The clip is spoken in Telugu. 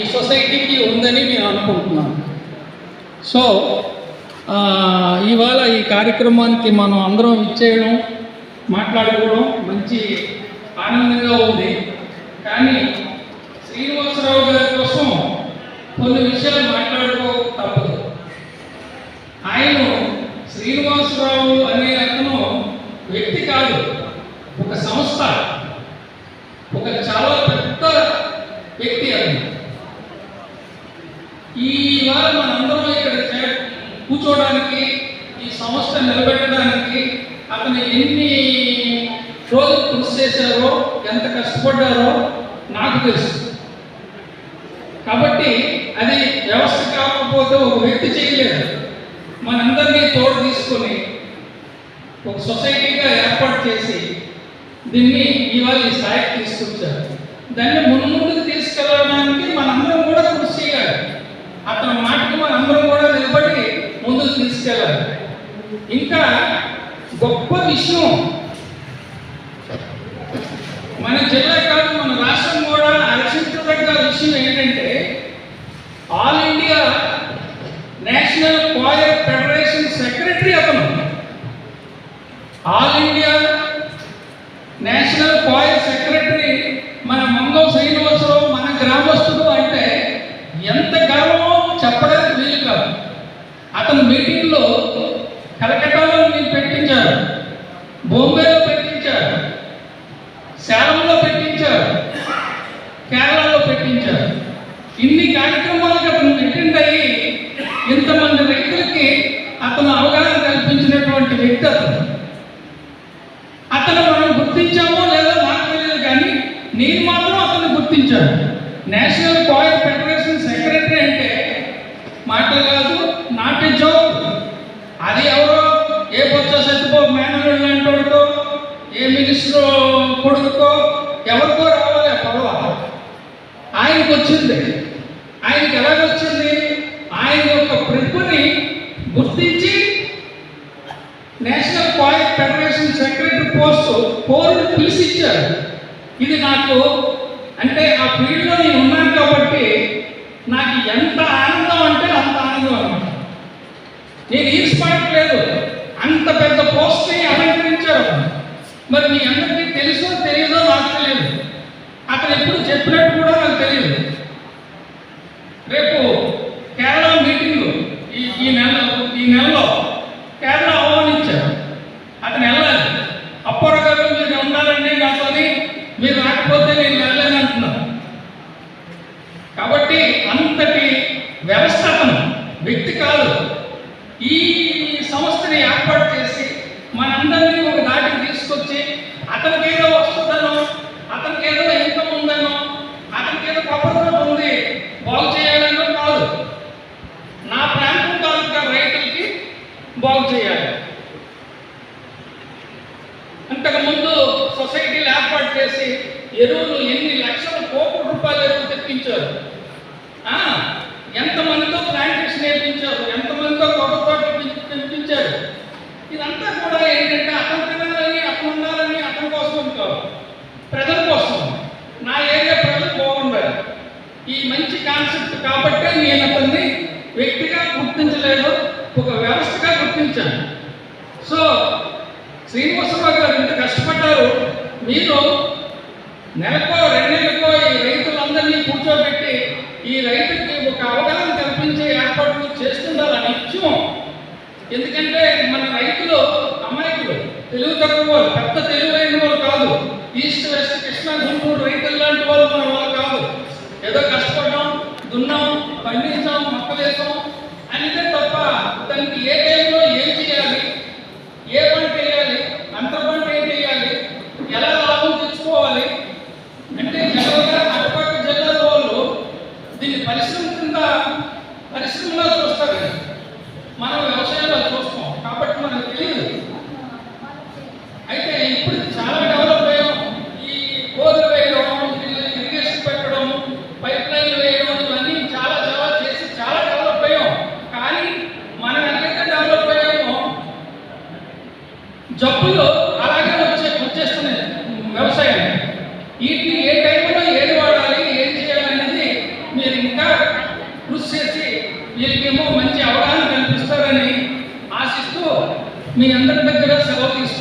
ఈ సొసైటీకి ఉందని నేను అనుకుంటున్నాను. సో ఇవాళ ఈ కార్యక్రమానికి మనం అందరం ఇచ్చేయడం మాట్లాడుకోవడం మంచి ఆనందంగా ఉంది. కానీ శ్రీనివాసరావు గారి కోసం కొన్ని విషయాలు మాట్లాడుకో తప్పదు. ఆయన శ్రీనివాసరావు అనే అతను వ్యక్తి కాదు ఒక సంస్థ ఒక చాలా పెద్ద వ్యక్తి అది ఈ వార మనందరం ఇక్కడ కూర్చోవడానికి ఈ సంస్థ నిలబెట్టడానికి అతను ఎన్ని రోజులు కృషి చేశారో ఎంత కష్టపడ్డారో నాకు తెలుసు. కాబట్టి అది వ్యవస్థ కాకపోతే ఒక వ్యక్తి చేయలేదు మనందరినీ తోడు తీసుకొని ఒక సొసైటీగా ఏర్పాటు చేసి దీన్ని ఇవాళ ఈ స్థాయికి తీసుకొచ్చారు. దాన్ని ముందు ముందుకు తీసుకెళ్ళడానికి మనందరం కూడా కృషి చేయాలి అతని మాటకు కూడా నిలబడి ముందుకు తీసుకెళ్ళాలి. ఇంకా గొప్ప విషయం మన జిల్లా కాదు మన రాష్ట్రం కూడా హర్షించదగ్గ విషయం ఏంటంటే all India national coir federation secretary అతను. All India national coir secretary మన మంగం శ్రీనివాసరావు మన గ్రామస్తుడు అంటే ఎంత గర్వమో చెప్పడం అతను మీటింగ్లో కలకట్టాలో మీరు పెట్టించారు బొంబాయిలో పెట్టించారు సేలంలో పెట్టించారు కేరళలో పెట్టించారు. ఇన్ని కార్యక్రమాలకు అతను అటెండ్ అయ్యి ఇంతమంది వ్యక్తులకి అతను అవగాహన కల్పించినటువంటి వ్యక్తి అతను. అతను మనం గుర్తించామో లేదో నాకు తెలియదు కానీ నేను మాత్రం అతను గుర్తించాను. నేషనల్ కోయర్ ఫెడరేషన్ సెక్రటరీ ఏ మినిస్టర్ కొడుకుతో ఎవరికో రావాలి ఆ ఆయనకు వచ్చింది. ఆయనకి ఎలాగొచ్చింది ఆయన యొక్క ప్రతిభని గుర్తించి national point federation secretary post పిలిచి పిలిచిచ్చారు. ఇది నాకు అంటే ఆ ఫీల్డ్లో నేను ఉన్నాను కాబట్టి నాకు ఎంత ఆనందం అంటే అంత ఆనందం అనమాట నేను లేదు. అంత పెద్ద పోస్ట్ని అలంకరించారు. మరి మీ అందరికీ తెలుసో తెలియదో నాకు తెలియదు. అతను ఎప్పుడు చెప్పినట్టు కూడా నాకు తెలియదు. రేపు కేరళ మీటింగ్ ఈ ఈ నెల ఈ నెలలో కేరళ ఆహ్వానించారు. అతను వెళ్ళాలి. అప్పర గారు మీరు ఉండాలండి నాతోని మీరు రాకపోతే నేను వెళ్ళలేను అంటున్నారు. కాబట్టి అంతటి వ్యవస్థాపన వ్యక్తి కాదు. ఈ సంస్థని ఏర్పాటు చేసి మనందరినీ ఒక దాటికి తీసుకొచ్చి అతనికి ఏదో వస్తుందనో అతనికి ఏదో ఇన్కమ్ ఉందనో అతనికి ఏదో కొబ్బరి ఉంది బాగు చేయాలనో కాదు. నా ప్రాంతం తాలూకా రైతులకి బాగు చేయాలి. అంతకుముందు సొసైటీలు ఏర్పాటు చేసి ఎరువులు ఎన్ని లక్షల కోట్ల రూపాయలు ఎరువులు తెప్పించారు ఆ, ఎంతమందితో ప్లాంటేషన్ వేయించారు ఎంతమందితో కొబ్బరి తోటలు పెంచి- పెంపించారు ఇదంతా కూడా ఏంటంటే అతను తినాలని అతను ఉండాలని అతని కోసం కాదు ప్రజల కోసం నా ఏరియా ప్రజలు బాగుండాలి ఈ మంచి కాన్సెప్ట్ కాబట్టే నేను అతన్ని వ్యక్తిగా గుర్తించలేదు ఒక వ్యవస్థగా గుర్తించాను సో శ్రీనివాసరావు గారు ఇంత కష్టపడ్డారు. మీరు నెలకో రెండు నెలలకో ఈ రైతులందరినీ కూర్చోబెట్టి ఈ రైతుకి ఒక అవగాహన కల్పించే ఏర్పాట్లు చేస్తుండాలి నిత్యం ఎందుకంటే మన రైతులు అమాయకులు తెలుగు తక్కువ వాళ్ళు పెద్ద తెలివైన వాళ్ళు కాదు. ఈస్ట్ వెస్ట్ కృష్ణా గుంటూరు రైతులు లాంటి వాళ్ళు మన వాళ్ళు కాదు. ఏదో కష్టపడ్డాం దున్నాం పండించాం మొక్క వేసాం. అంటే తప్ప దానికి ఏ టైంలో ఏం చేయాలి? పరిశ్రమ కింద పరిశ్రమలో చూస్తారు. మనం వ్యవసాయంలో చూస్తాం. కాబట్టి మనకు తెలియదు. అయితే ఇప్పుడు చాలా డెవలప్ అయ్యాం. ఈ బోర్లు వేయడం ఇరిగేషన్ పెట్టడం పైప్ లైన్లు వేయడం ఇవన్నీ చాలా చాలా చేసి చాలా డెవలప్ అయ్యాం. కానీ మనం ఎక్కడైతే డెవలప్ అయ్యామో జబ్బులో అలాగే వచ్చే వచ్చేస్తున్నాయి వ్యవసాయం వీటిని ఏ టైంలో ఏది వాడాలి ఏం చేయాలనేది మీరు ఇంకా వీళ్ళకేమో మంచి అవగాహన కల్పిస్తారని ఆశిస్తూ మీ అందరి దగ్గర సెలవు తీసుకుంటాను